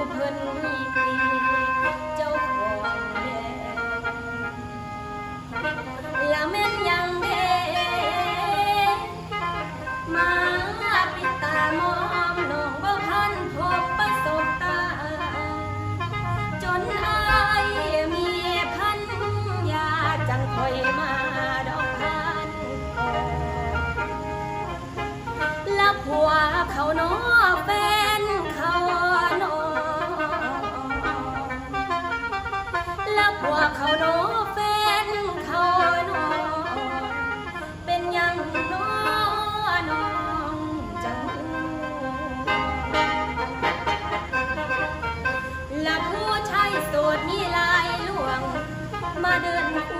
เจ้าของแดงละแม่นยังเดมาปิดตมองน้องบ่ทันพบประสบตา จนอามีพันยาจังคอยมาดอกพันก่อละผัวเขาน้อเป็น ว่าเขาโนแฟนเขาโนเป็นยังโนนองจังและผู้ชายโสดมีลายลวง มาเดินคู่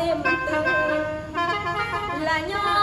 tiềm tư là nhau